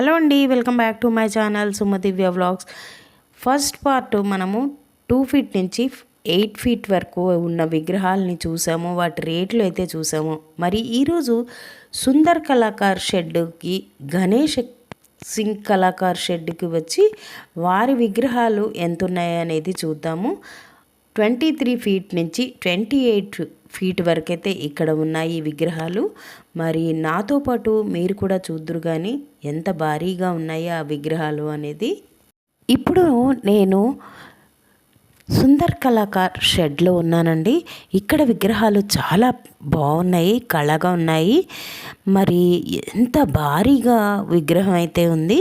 Hello అండి welcome back to my channel Sumadivya vlogs. First part మనము two feet నుంచి eight feet వరకు ఉన్న విగ్రహాలని చూసాము వాటి రేట్లు అయితే చూసాము. మరి ఈరోజు సుందర్ కళాకార్ షెడ్కి గణేష్ సింగ్ కళాకార్ షెడ్కి వచ్చి వారి విగ్రహాలు ఎంత ఉన్నాయనేది చూద్దాము. ట్వంటీ త్రీ ఫీట్ నుంచి ట్వంటీ ఎయిట్ ఫీట్ వరకైతే ఇక్కడ ఉన్నాయి ఈ విగ్రహాలు. మరి నాతో పాటు మీరు కూడా చూద్దరు కానీ ఎంత భారీగా ఉన్నాయి ఆ విగ్రహాలు అనేది. ఇప్పుడు నేను సుందర్ కళాకార్ షెడ్లో ఉన్నానండి ఇక్కడ విగ్రహాలు చాలా బాగున్నాయి కళగా ఉన్నాయి మరి ఎంత భారీగా విగ్రహం అయితే ఉంది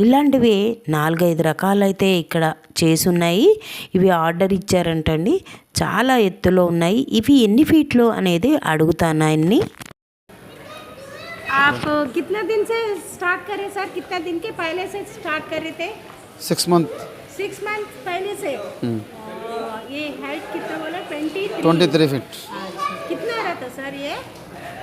ఇలాంటివి నాలుగైదు రకాలైతే ఇక్కడ చేసున్నాయి ఇవి ఆర్డర్ ఇచ్చారంటండి చాలా ఎత్తులో ఉన్నాయి ఇవి ఎన్ని ఫీట్లు అనేది అడుగుతాను ఆయన్ని आप कितना दिन से स्टार्ट करे सर कितना दिन के पहले से स्टार्ट कर रहे थे सिक्स मंथ सिक्स मंथ पहले से हम्म। और ये हाइट कितना बोला ट्वेंटी ट्वेंटी थ्री फीट कितना रहता सर ये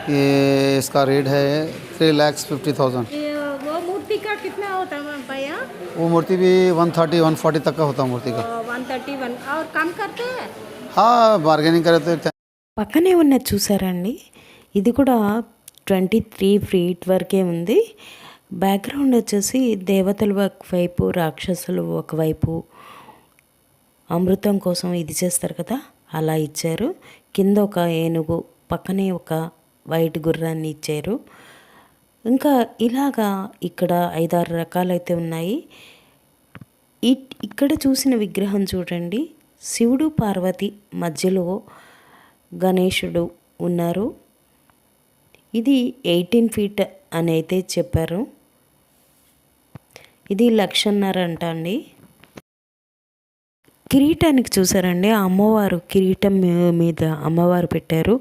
ये इसका रेट है थ्री लैक्स फिफ्टी थाउजेंड ये वो मूर्ति का कितना होता है भैया वो मूर्ति भी वन थर्टी वन फोर्टी तक का होता है मूर्ति का वन थर्टी वन और कम करते हैं हाँ बार्गेनिंग करे तो పక్కనే ఉన్నది చూసారండి ఇది కూడా ట్వంటీ త్రీ ఫీట్ వరకే ఉంది బ్యాక్గ్రౌండ్ వచ్చేసి దేవతలు ఒకవైపు రాక్షసులు ఒకవైపు అమృతం కోసం ఇది చేస్తారు కదా అలా ఇచ్చారు. కింద ఒక ఏనుగు పక్కనే ఒక వైట్ గుర్రాన్ని ఇచ్చారు. ఇంకా ఇలాగా ఇక్కడ ఐదారు రకాలైతే ఉన్నాయి. ఇ- ఇక్కడ చూసిన విగ్రహం చూడండి. శివుడు పార్వతి మధ్యలో గణేశుడు ఉన్నారు. ఇది ఎయిటీన్ ఫీట్ అని అయితే చెప్పారు. ఇది లక్షన్నర అంట అండి. కిరీటానికి చూసారండి. అమ్మవారు కిరీటం మీద అమ్మవారు పెట్టారు.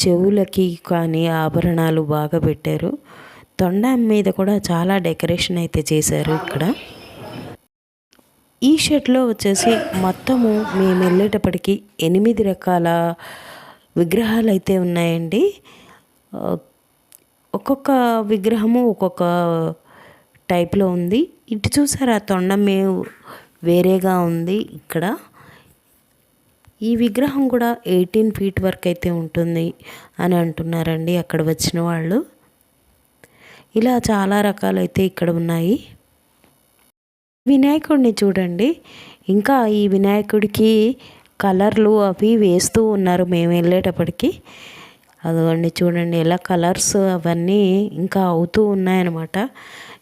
చెవులకి కానీ ఆభరణాలు బాగా పెట్టారు. తొండం మీద కూడా చాలా డెకరేషన్ అయితే చేశారు ఇక్కడ. ఈ షెడ్లో వచ్చేసి మొత్తము మేము వెళ్ళేటప్పటికి ఎనిమిది రకాల విగ్రహాలు అయితే ఉన్నాయండి. ఒక్కొక్క విగ్రహము ఒక్కొక్క టైప్లో ఉంది. ఇటు చూసారా తొండం మేము వేరేగా ఉంది ఇక్కడ. ఈ విగ్రహం కూడా ఎయిటీన్ ఫీట్ వరకు అయితే ఉంటుంది అని అంటున్నారండి అక్కడ వచ్చిన వాళ్ళు. ఇలా చాలా రకాలైతే ఇక్కడ ఉన్నాయి. వినాయకుడిని చూడండి. ఇంకా ఈ వినాయకుడికి కలర్లు అవి వేస్తూ ఉన్నారు మేము వెళ్ళేటప్పటికి. అదిగోండి చూడండి ఎలా కలర్స్ అవన్నీ ఇంకా అవుతూ ఉన్నాయన్నమాట.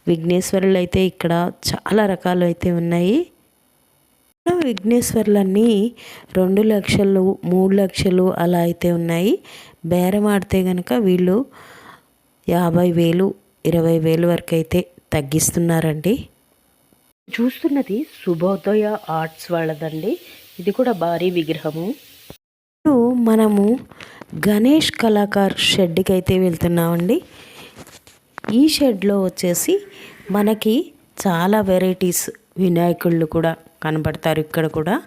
విఘ్నేశ్వరులు అయితే ఇక్కడ చాలా రకాలు అయితే ఉన్నాయి. విఘ్నేశ్వర్లన్నీ రెండు లక్షలు మూడు లక్షలు అలా అయితే ఉన్నాయి. బేరం ఆడితే కనుక వీళ్ళు యాభై వేలు ఇరవై వేలు వరకు అయితే తగ్గిస్తున్నారండి. చూస్తున్నది శుభోదయ ఆర్ట్స్ వాళ్ళదండి. ఇది కూడా భారీ విగ్రహము. ఇప్పుడు మనము గణేష్ కళాకార్ షెడ్కి అయితే వెళ్తున్నామండి. ఈ షెడ్లో వచ్చేసి మనకి చాలా వెరైటీస్ వినాయకుళ్ళు కూడా కనబడతారు ఇక్కడ కూడా.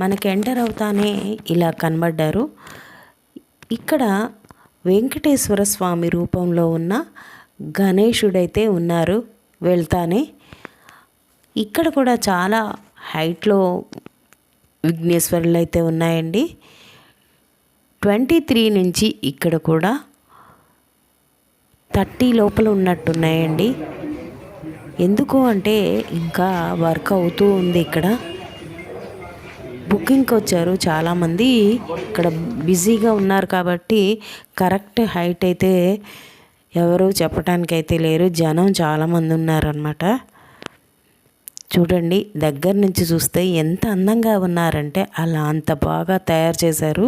మనకి ఎంటర్ అవుతానే ఇలా కనబడ్డారు. ఇక్కడ వెంకటేశ్వర స్వామి రూపంలో ఉన్న గణేశుడైతే ఉన్నారు వెళ్తానే. ఇక్కడ కూడా చాలా హైట్లో విఘ్నేశ్వరులు అయితే ఉన్నాయండి. ట్వంటీ త్రీ నుంచి ఇక్కడ కూడా థర్టీ లోపల ఉన్నట్టున్నాయండి. ఎందుకు అంటే ఇంకా వర్క్ అవుతూ ఉంది ఇక్కడ. బుకింగ్కి వచ్చారు చాలామంది. ఇక్కడ బిజీగా ఉన్నారు కాబట్టి కరెక్ట్ హైట్ అయితే ఎవరు చెప్పడానికైతే లేరు. జనం చాలామంది ఉన్నారనమాట చూడండి దగ్గర నుంచి చూస్తే ఎంత అందంగా ఉన్నారంటే అలా అంత బాగా తయారు చేశారు.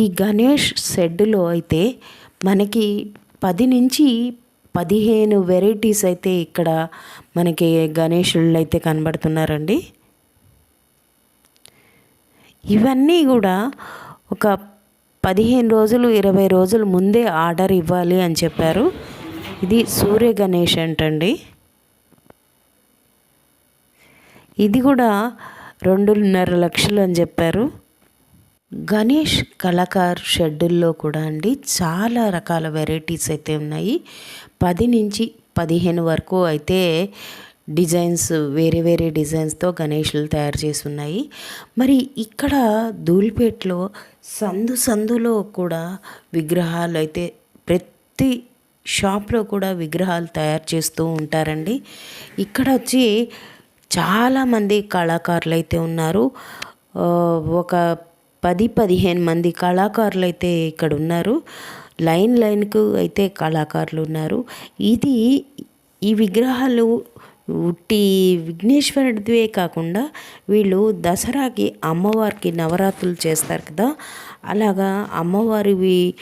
ఈ గణేష్ షెడ్లో అయితే మనకి పది నుంచి పదిహేను వెరైటీస్ అయితే ఇక్కడ మనకి గణేషుళ్ళు అయితే కనబడుతున్నారండి. ఇవన్నీ కూడా ఒక పదిహేను రోజులు ఇరవై రోజుల ముందే ఆర్డర్ ఇవ్వాలి అని చెప్పారు. ఇది సూర్య గణేష్ అంటండి. ఇది కూడా రెండున్నర లక్షలు అని చెప్పారు. గణేష్ కళాకార్ షెడ్యూల్లో కూడా అండి చాలా రకాల వెరైటీస్ అయితే ఉన్నాయి. పది నుంచి పదిహేను వరకు అయితే డిజైన్స్ వేరే వేరే డిజైన్స్తో గణేష్లు తయారు చేసి ఉన్నాయి. మరి ఇక్కడ ధూల్పేట్లో సందు సందులో కూడా విగ్రహాలు అయితే ప్రతి షాప్లో కూడా విగ్రహాలు తయారు చేస్తూ ఉంటారండి. ఇక్కడ వచ్చి చాలామంది కళాకారులు అయితే ఉన్నారు. ఒక పది పదిహేను మంది కళాకారులు అయితే ఇక్కడ ఉన్నారు లైన్ లైన్కు అయితే కళాకారులు ఉన్నారు ఇది ఈ విగ్రహాలు ఉట్టి విఘ్నేశ్వరుడివే కాకుండా వీళ్ళు దసరాకి అమ్మవారికి నవరాత్రులు చేస్తారు కదా. అలాగా అమ్మవారివి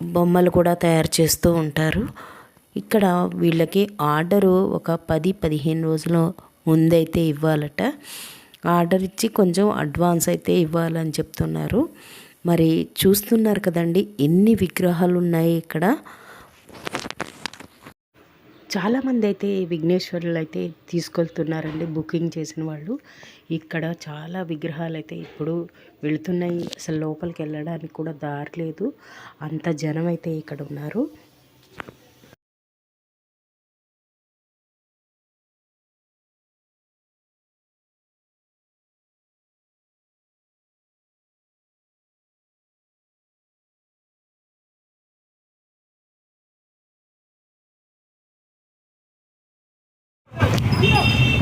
బొమ్మలు కూడా తయారు చేస్తూ ఉంటారు. ఇక్కడ వీళ్ళకి ఆర్డరు ఒక పది పదిహేను రోజుల ముందైతే ఇవ్వాలట. ఆర్డర్ ఇచ్చి కొంచెం అడ్వాన్స్ అయితే ఇవ్వాలని చెప్తున్నారు. మరి చూస్తున్నారు కదండి ఎన్ని విగ్రహాలు ఉన్నాయి ఇక్కడ? చాలామంది అయితే విఘ్నేశ్వరులు అయితే తీసుకెళ్తున్నారండి బుకింగ్ చేసిన వాళ్ళు. ఇక్కడ చాలా విగ్రహాలు అయితే ఇప్పుడు వెళుతున్నాయి. అసలు లోపలికి వెళ్ళడానికి కూడా దారి లేదు. అంత జనం అయితే ఇక్కడ ఉన్నారు.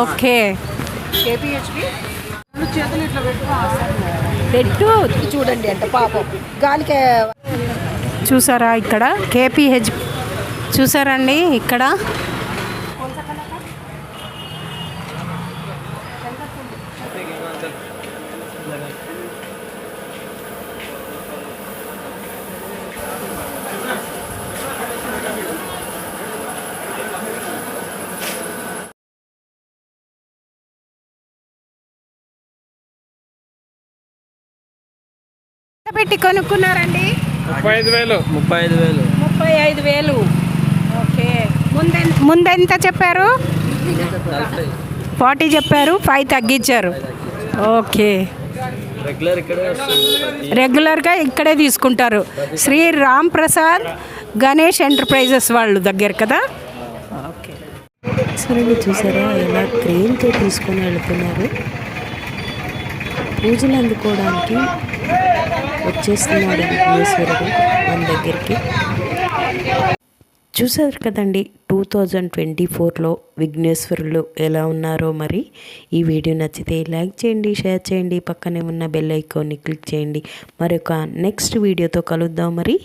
ఓకే. పెట్టు. చూడండి అంటే పాపం. గాలికి చూసారా ఇక్కడ? కేపీహెచ్ చూసారండి ఇక్కడ? పెట్టి కొనుక్కున్నారండి? ముప్పై ఐదు వేలు. ముప్పై ఐదు వేలు. ముప్పై ఐదు వేలు. ఓకే. ముందె ముందెంత చెప్పారు? ఫార్టీ చెప్పారు ఫైవ్ తగ్గించారు. ఓకే. రెగ్యులర్ ఇక్కడే వస్తుంది. రెగ్యులర్గా ఇక్కడే తీసుకుంటారు. శ్రీ రామ్ ప్రసాద్ గణేష్ ఎంటర్ప్రైజెస్ వాళ్ళు దగ్గర కదా? ఓకే. సరే చూసారా? ఎలా క్రెయిన్తో తీసుకొని వెళ్తున్నారు. పూజలు అందుకోవడానికి వచ్చేస్తున్నాడు విఘ్నేశ్వరుడు మన దగ్గరికి. చూసారు కదండి టూ థౌజండ్ ట్వంటీ ఫోర్లో విఘ్నేశ్వరులు ఎలా ఉన్నారో మరి. ఈ వీడియో నచ్చితే లైక్ చేయండి షేర్ చేయండి పక్కనే ఉన్న బెల్ ఐకాన్ని క్లిక్ చేయండి. మరొక నెక్స్ట్ వీడియోతో కలుద్దాం మరి.